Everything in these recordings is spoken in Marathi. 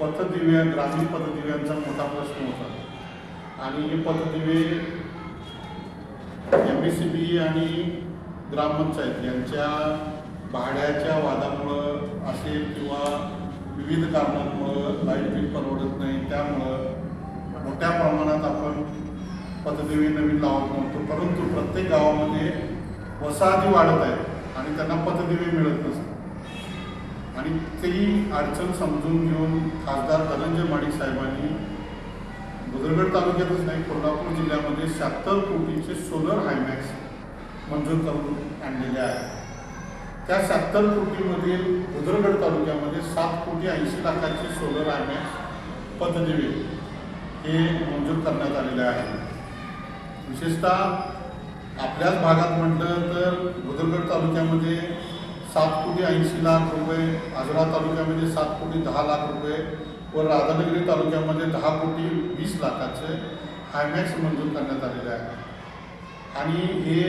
पथदिव्या ग्रामीण पथदिव्यांचा मोठा प्रश्न होता. आणि हे पथदिवे एम बी सी बी आणि ग्रामपंचायत यांच्या भाड्याच्या वादामुळं असेल किंवा विविध कारणांमुळं लाइट बिल परवडत नाही त्यामुळं मोठ्या प्रमाणात आपण पथदिवे नवीन लावत नव्हतो. परंतु प्रत्येक गावामध्ये वसाहती वाढत आहेत आणि त्यांना पथदिवे मिळत नसतात. आणि ती अडचण समजून घेऊन खासदार धनंजय माडिक साहेबांनी बुदरगड तालुक्यातच नाही कोल्हापूर जिल्ह्यामध्ये शहात्तर कोटीचे सोलर हायमॅक्स मंजूर करून आणलेले आहे. त्या शहात्तर कोटीमधील बुदरगड तालुक्यामध्ये सात कोटी ऐंशी लाखाचे सोलर हायमॅक्स पथदिवे हे मंजूर करण्यात आलेले आहे. विशेषतः आपल्याच भागात म्हटलं तर बुदरगड तालुक्यामध्ये सात कोटी ऐंशी लाख रुपये आजरा तालुक्यामध्ये सात कोटी दहा लाख रुपये व राधानगरी तालुक्यामध्ये दहा कोटी वीस लाखाचे हायमॅक्स मंजूर करण्यात आलेले आहे. आणि हे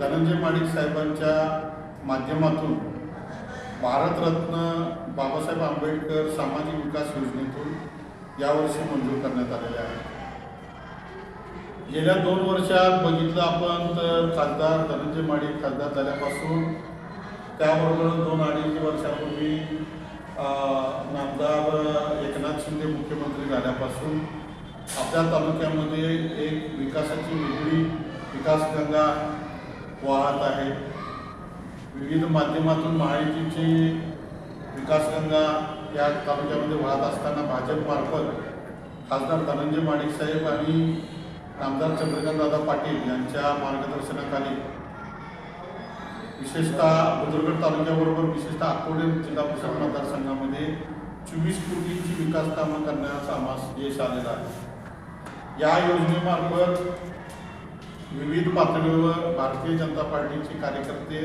धनंजय माणिक साहेबांच्या माध्यमातून भारतरत्न बाबासाहेब आंबेडकर सामाजिक विकास योजनेतून यावर्षी मंजूर करण्यात आलेले आहे. गेल्या दोन वर्षात बघितलं आपण तर खासदार धनंजय माडिक खासदार झाल्यापासून त्याबरोबर दोन अडीच वर्षापूर्वी नामदार एकनाथ शिंदे मुख्यमंत्री झाल्यापासून आपल्या तालुक्यामध्ये एक विकासाची वेगळी विकासगंगा वाहत आहे. विविध माध्यमातून महायुतीची विकासगंगा या तालुक्यामध्ये वाहत असताना भाजपमार्फत खासदार धनंजय माणिकसाहेब आणि आमदार चंद्रकांतदादा पाटील यांच्या मार्गदर्शनाखाली विशेषतः बुजुर्गड तालुक्याबरोबर विशेषतः अकोले जिल्हा परिषद मतदारसंघामध्ये चोवीस कोटींची विकास कामं करण्याचा आम्हास यश आलेलं आहे. या योजनेमार्फत विविध पातळीवर भारतीय जनता पार्टीचे कार्यकर्ते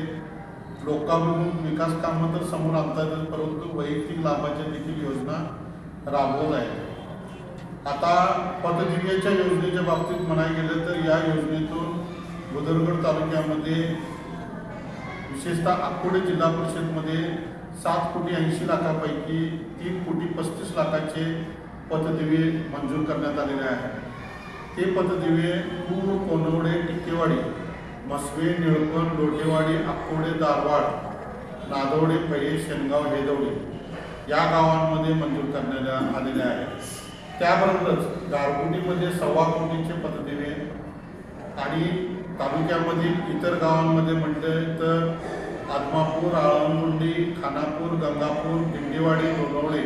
लोकांमधून विकास कामं तर समोर आणतात परंतु वैयक्तिक लाभाच्या देखील योजना राबवत आहेत. आता पथदिव्याच्या योजनेच्या बाबतीत म्हणायला गेलं तर या योजनेतून बुदरगड तालुक्यामध्ये विशेषतः अकोले जिल्हा परिषदमध्ये सात कोटी ऐंशी लाखापैकी तीन कोटी पस्तीस लाखाचे पथदिवे मंजूर करण्यात आलेले आहे ते पथदिवे पूर कोनवडे टिक्केवाडी मसवे निळकण लोटेवाडी अक्कोडे दारवाड नादवडे पये शेनगाव हेदवडे या गावांमध्ये मंजूर करण्यात आलेले आहे त्याबरोबरच गारगुटीमध्ये सव्वा कोटीचे पथदिवे आणि तालुक्यामधील इतर गावांमध्ये म्हटलं तर आदमापूर आळंदुंडी खानापूर गंगापूर भिंडीवाडी लोणवडे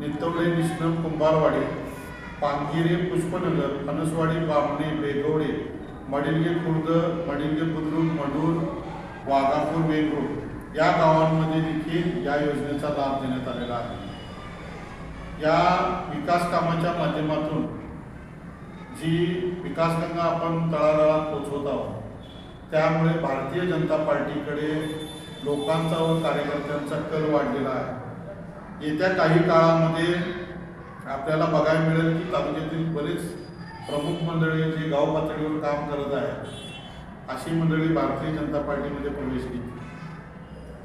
नितवळे निष्णम कुंभारवाडी पानगिरे पुष्पनगर फणसवाडी बामणे बेगवडे मडिलगे खुर्द मडिलगे बुद्रुक मडूर वाघापूर वेंगरूर या गावांमध्ये देखील या योजनेचा लाभ देण्यात आलेला आहे. या विकास कामाच्या माध्यमातून जी विकासगंगा आपण तळागाळात पोचवत आहोत त्यामुळे भारतीय जनता पार्टीकडे लोकांचा व कार्यकर्त्यांचा कल वाढलेला आहे. येत्या काही काळामध्ये आपल्याला बघायला मिळेल की तालुक्यातील बरेच प्रमुख मंडळी जी गाव पातळीवर काम करत आहे अशी मंडळी भारतीय जनता पार्टीमध्ये प्रवेश घेतली.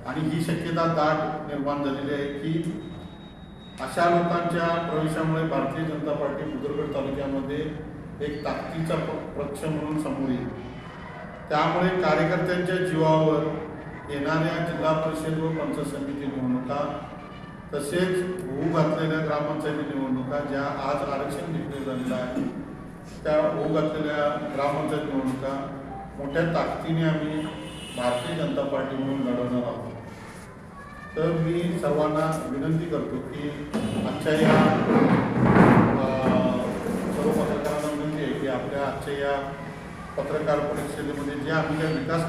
आणि ही शक्यता दाट निर्माण झालेली आहे की अशा लोकांच्या प्रवेशामुळे भारतीय जनता पार्टी मुदरगड तालुक्यामध्ये एक ताकदीचा प- पक्ष म्हणून समोर येईल. त्यामुळे कार्यकर्त्यांच्या जीवावर येणाऱ्या जिल्हा परिषद व पंचायत समिती निवडणुका तसेच होऊ घातलेल्या ग्रामपंचायती निवडणुका ज्या आज आरक्षण डिक्लेअर झालेल्या आहे त्या होऊ घातलेल्या ग्रामपंचायत निवडणुका मोठ्या ताकदीने आम्ही भारतीय जनता पार्टी म्हणून लढवणार आहोत. तर मी सर्वांना विनंती करतो की आजच्या या पत्रकार परिषदेमध्ये जे आम्ही विकास